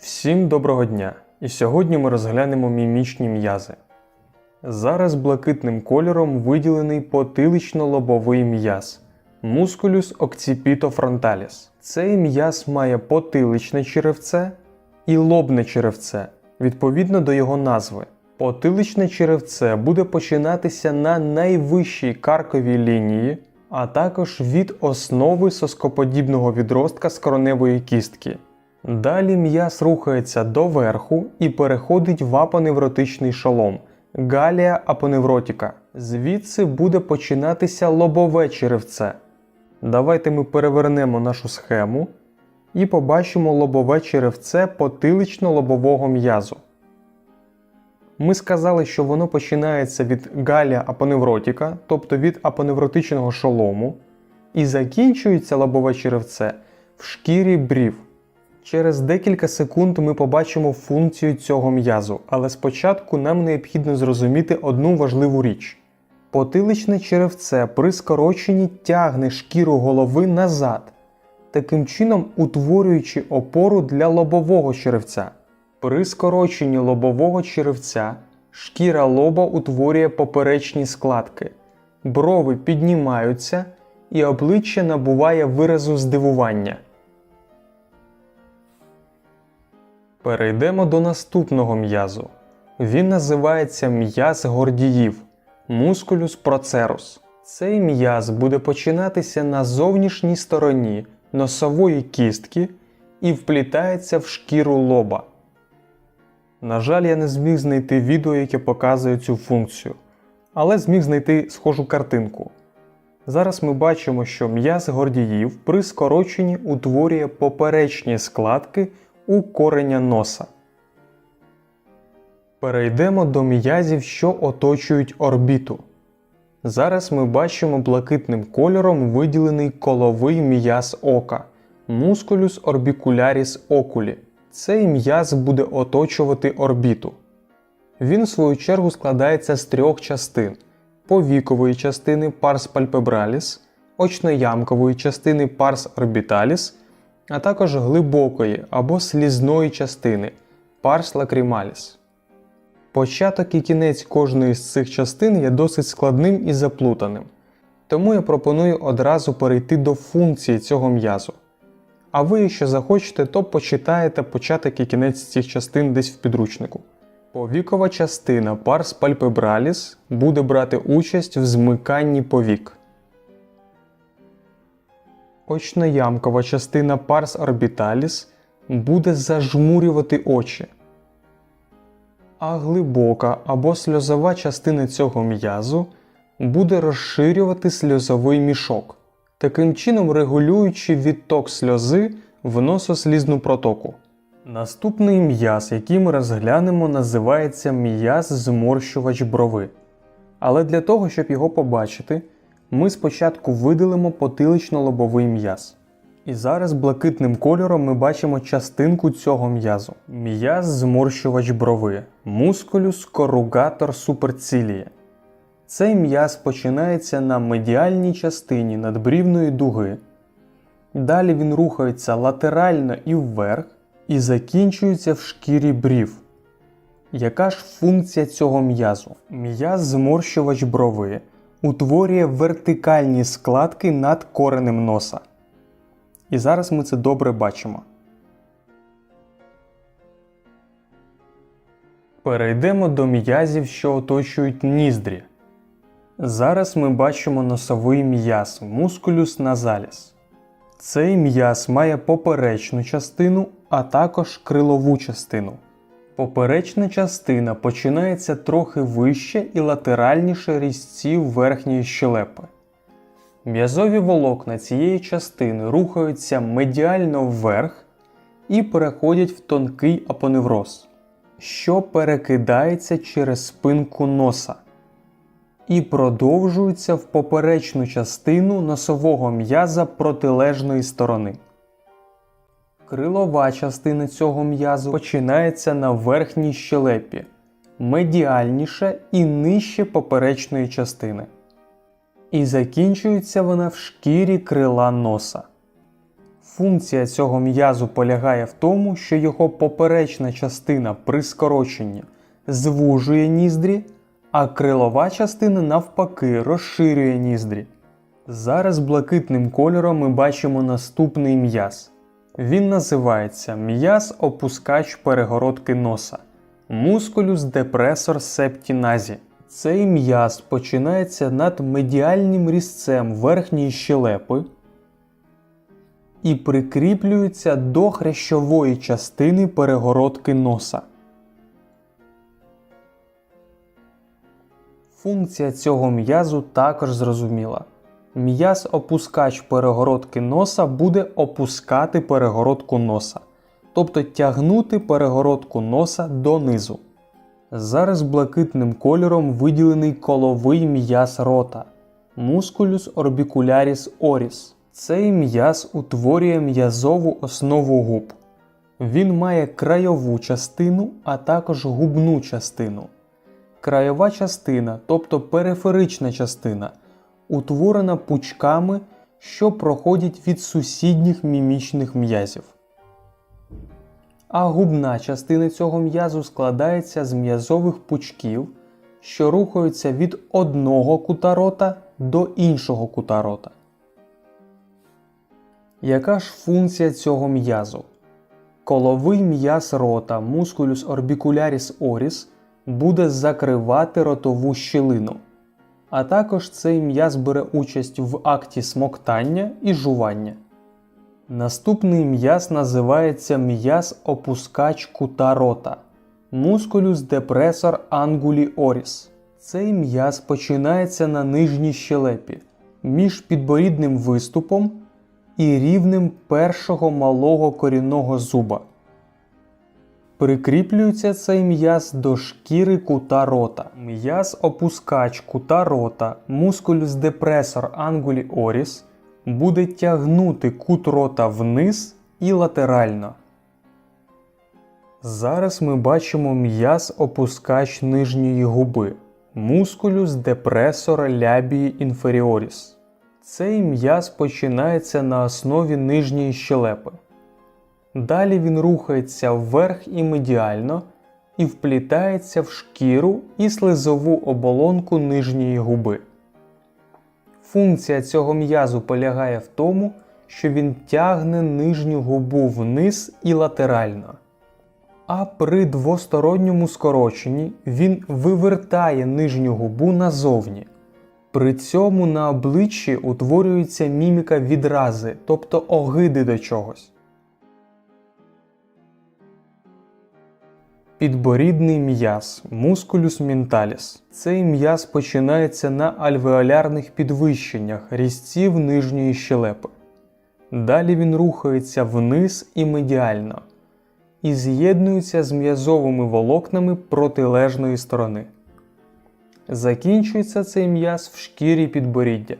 Всім доброго дня! І сьогодні ми розглянемо мімічні м'язи. Зараз блакитним кольором виділений потилично-лобовий м'яз Musculus occipito frontalis. Цей м'яз має потиличне черевце і лобне черевце відповідно до його назви. Потиличне черевце буде починатися на найвищій карковій лінії, а також від основи соскоподібного відростка скроневої кістки. Далі м'яз рухається доверху і переходить в апоневротичний шолом галія апоневротіка. Звідси буде починатися лобове черевце. Давайте ми перевернемо нашу схему і побачимо лобове черевце потилично-лобового м'язу. Ми сказали, що воно починається від галія апоневротіка, тобто від апоневротичного шолому, і закінчується лобове черевце в шкірі брів. Через декілька секунд ми побачимо функцію цього м'язу, але спочатку нам необхідно зрозуміти одну важливу річ. Потиличне черевце при скороченні тягне шкіру голови назад, таким чином утворюючи опору для лобового черевця. При скороченні лобового черевця шкіра лоба утворює поперечні складки, брови піднімаються і обличчя набуває виразу здивування. Перейдемо до наступного м'язу. Він називається м'яз гордіїв Musculus procerus. Цей м'яз буде починатися на зовнішній стороні носової кістки і вплітається в шкіру лоба. На жаль, я не зміг знайти відео, яке показує цю функцію, але зміг знайти схожу картинку. Зараз ми бачимо, що м'яз гордіїв при скороченні утворює поперечні складки у кореня носа. Перейдемо до м'язів, що оточують орбіту. Зараз ми бачимо блакитним кольором виділений коловий м'яз ока Musculus orbicularis oculi. Цей м'яз буде оточувати орбіту. Він, в свою чергу, складається з трьох частин: повікової частини pars palpebralis, очноямкової частини pars orbitalis, а також глибокої або слізної частини pars lacrimalis. Початок і кінець кожної з цих частин є досить складним і заплутаним, тому я пропоную одразу перейти до функції цього м'язу. А ви, якщо захочете, то почитаєте початок і кінець цих частин десь в підручнику. Повікова частина pars palpebralis буде брати участь в змиканні повік. Очноямкова частина pars orbitalis буде зажмурювати очі. А глибока або сльозова частина цього м'язу буде розширювати сльозовий мішок, таким чином регулюючи відток сльози в носослізну протоку. Наступний м'яз, який ми розглянемо, називається м'яз зморщувач брови. Але для того, щоб його побачити, ми спочатку видалимо потилично-лобовий м'яз. І зараз блакитним кольором ми бачимо частинку цього м'язу. М'яз зморщувач брови Musculus corrugator supercilia. Цей м'яз починається на медіальній частині надбрівної дуги. Далі він рухається латерально і вверх і закінчується в шкірі брів. Яка ж функція цього м'язу? М'яз зморщувач брови утворює вертикальні складки над коренем носа. І зараз ми це добре бачимо. Перейдемо до м'язів, що оточують ніздрі. Зараз ми бачимо носовий м'яз Musculus nasalis. Цей м'яз має поперечну частину, а також крилову частину. Поперечна частина починається трохи вище і латеральніше різців верхньої щелепи. М'язові волокна цієї частини рухаються медіально вверх і переходять в тонкий апоневроз, що перекидається через спинку носа і продовжується в поперечну частину носового м'яза протилежної сторони. Крилова частина цього м'язу починається на верхній щелепі, медіальніше і нижче поперечної частини. І закінчується вона в шкірі крила носа. Функція цього м'язу полягає в тому, що його поперечна частина при скороченні звужує ніздрі, а крилова частина навпаки розширює ніздрі. Зараз блакитним кольором ми бачимо наступний м'яз. Він називається м'яз опускач перегородки носа мускулюс депресор септіназі. Цей м'яз починається над медіальним різцем верхньої щелепи і прикріплюється до хрящової частини перегородки носа. Функція цього м'язу також зрозуміла. М'яз опускач перегородки носа буде опускати перегородку носа, тобто тягнути перегородку носа донизу. Зараз блакитним кольором виділений коловий м'яз рота мускулюс орбікуляріс оріс. Цей м'яз утворює м'язову основу губ. Він має краєву частину, а також губну частину. Краєва частина, тобто периферична частина, утворена пучками, що проходять від сусідніх мімічних м'язів. А губна частина цього м'язу складається з м'язових пучків, що рухаються від одного кута рота до іншого кута рота. Яка ж функція цього м'язу? Коловий м'яз рота мускулюс орбікуляріс оріс буде закривати ротову щілину. А також цей м'яз бере участь в акті смоктання і жування. Наступний м'яз називається м'яз опускач кута рота мускулюс депресор ангулі оріс. Цей м'яз починається на нижній щелепі між підборідним виступом і рівнем першого малого корінного зуба. Прикріплюється цей м'яз до шкіри кута рота. М'яз опускач кута рота мускулюс депресор ангулі оріс буде тягнути кут рота вниз і латерально. Зараз ми бачимо м'яз опускач нижньої губи мускулюс депресор лябії інферіоріс. Цей м'яз починається на основі нижньої щелепи. Далі він рухається вверх і медіально і вплітається в шкіру і слизову оболонку нижньої губи. Функція цього м'язу полягає в тому, що він тягне нижню губу вниз і латерально. А при двосторонньому скороченні він вивертає нижню губу назовні. При цьому на обличчі утворюється міміка відрази, тобто огиди до чогось. Підборідний м'яз мускулюс менталіс. Цей м'яз починається на альвеолярних підвищеннях різців нижньої щелепи. Далі він рухається вниз і медіально і з'єднується з м'язовими волокнами протилежної сторони. Закінчується цей м'яз в шкірі підборіддя.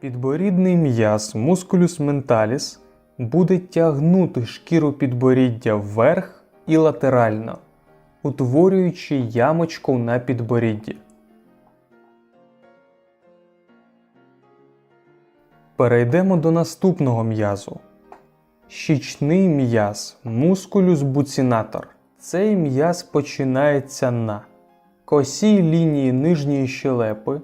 Підборідний м'яз мускулюс менталіс буде тягнути шкіру підборіддя вверх і латерально, утворюючи ямочку на підборідді. Перейдемо до наступного м'язу. Щічний м'яз мускулюс буцінатор. Цей м'яз починається на косій лінії нижньої щелепи,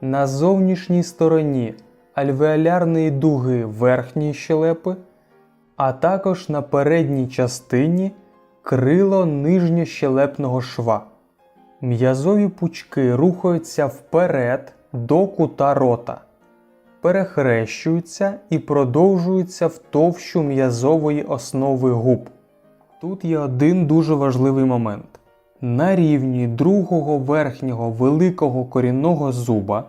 на зовнішній стороні альвеолярної дуги верхньої щелепи, а також на передній частині крило нижньощелепного шва. М'язові пучки рухаються вперед до кута рота, перехрещуються і продовжуються в товщу м'язової основи губ. Тут є один дуже важливий момент. На рівні другого верхнього великого корінного зуба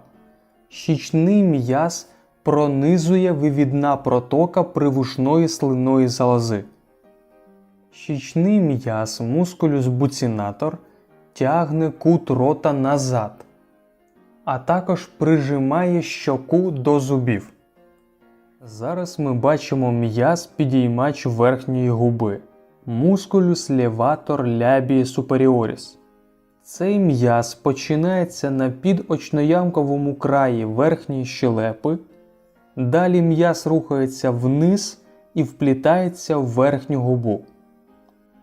щічний м'яз пронизує вивідна протока привушної слинної залози. Щічний м'яз мускулюс буцінатор тягне кут рота назад, а також прижимає щоку до зубів. Зараз ми бачимо м'яз підіймач верхньої губи мускулюс леватор лябії суперіоріс. Цей м'яз починається на підочноямковому краї верхньої щелепи, далі м'яз рухається вниз і вплітається в верхню губу.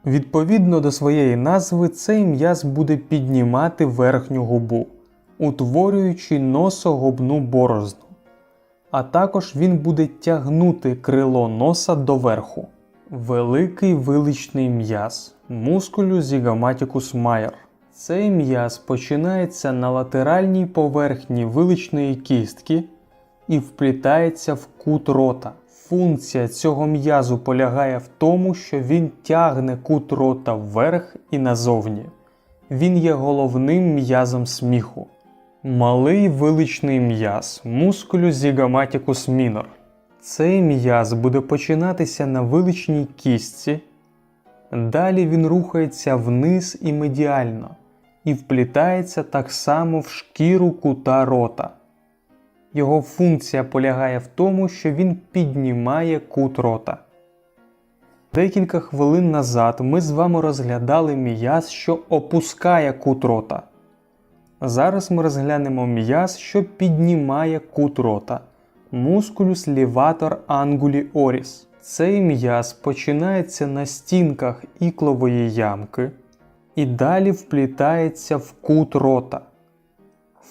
Відповідно до своєї назви, цей м'яз буде піднімати верхню губу, утворюючи носогубну борозну. А також він буде тягнути крило носа доверху. Великий виличний м'яз мускулю зігоматикус майор. Цей м'яз починається на латеральній поверхні виличної кістки і вплітається в кут рота. Функція цього м'язу полягає в тому, що він тягне кут рота вверх і назовні. Він є головним м'язом сміху. Малий виличний м'яз мускулю зігоматикус мінор. Цей м'яз буде починатися на виличній кістці. Далі він рухається вниз і медіально і вплітається так само в шкіру кута рота. Його функція полягає в тому, що він піднімає кут рота. Декілька хвилин назад ми з вами розглядали м'яз, що опускає кут рота. Зараз ми розглянемо м'яз, що піднімає кут рота мускулюс ліватор ангулі оріс. Цей м'яз починається на стінках іклової ямки і далі вплітається в кут рота.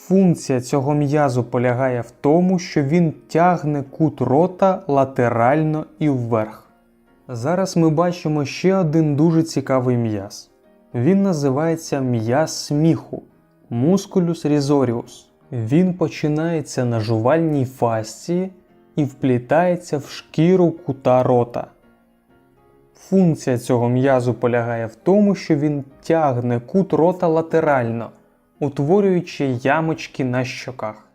Функція цього м'язу полягає в тому, що він тягне кут рота латерально і вверх. Зараз ми бачимо ще один дуже цікавий м'яз. Він називається м'яз сміху мускулюс різоріус. Він починається на жувальній фасції і вплітається в шкіру кута рота. Функція цього м'язу полягає в тому, що він тягне кут рота латерально, утворюючи ямочки на щоках.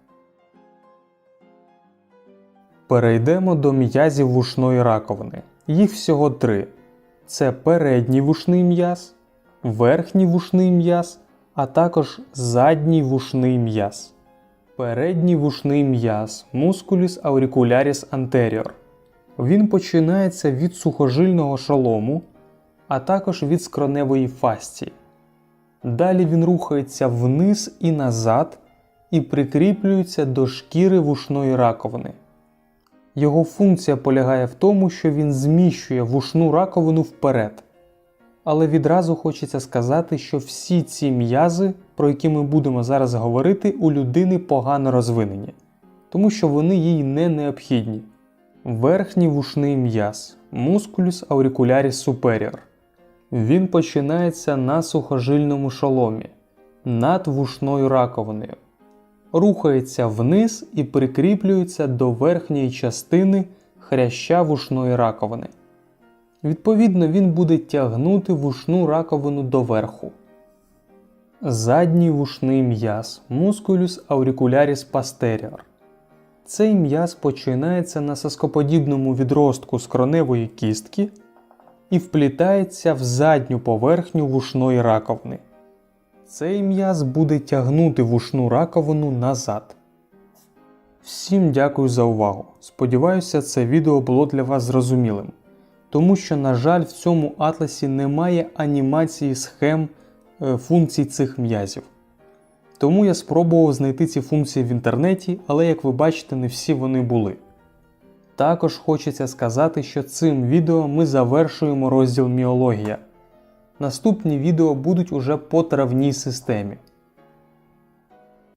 Перейдемо до м'язів вушної раковини. Їх всього три: це передній вушний м'яз, верхній вушний м'яз, а також задній вушний м'яз. Передній вушний м'яз Musculus auricularis anterior. Він починається від сухожильного шолому, а також від скроневої фасції. Далі він рухається вниз і назад і прикріплюється до шкіри вушної раковини. Його функція полягає в тому, що він зміщує вушну раковину вперед. Але відразу хочеться сказати, що всі ці м'язи, про які ми будемо зараз говорити, у людини погано розвинені, тому що вони їй не необхідні. Верхній вушний м'яз Musculus auricularis superior. Він починається на сухожильному шоломі над вушною раковиною, рухається вниз і прикріплюється до верхньої частини хряща вушної раковини. Відповідно, він буде тягнути вушну раковину доверху. Задній вушний м'яз Musculus auricularis posterior. Цей м'яз починається на соскоподібному відростку скроневої кістки і вплітається в задню поверхню вушної раковини. Цей м'яз буде тягнути вушну раковину назад. Всім дякую за увагу. Сподіваюся, це відео було для вас зрозумілим тому що, на жаль, в цьому атласі немає анімації схем е, функцій цих м'язів. Тому я спробував знайти ці функції в інтернеті, але як ви бачите, не всі вони були. Також хочеться сказати, що цим відео ми завершуємо розділ міологія. Наступні відео будуть уже по травній системі.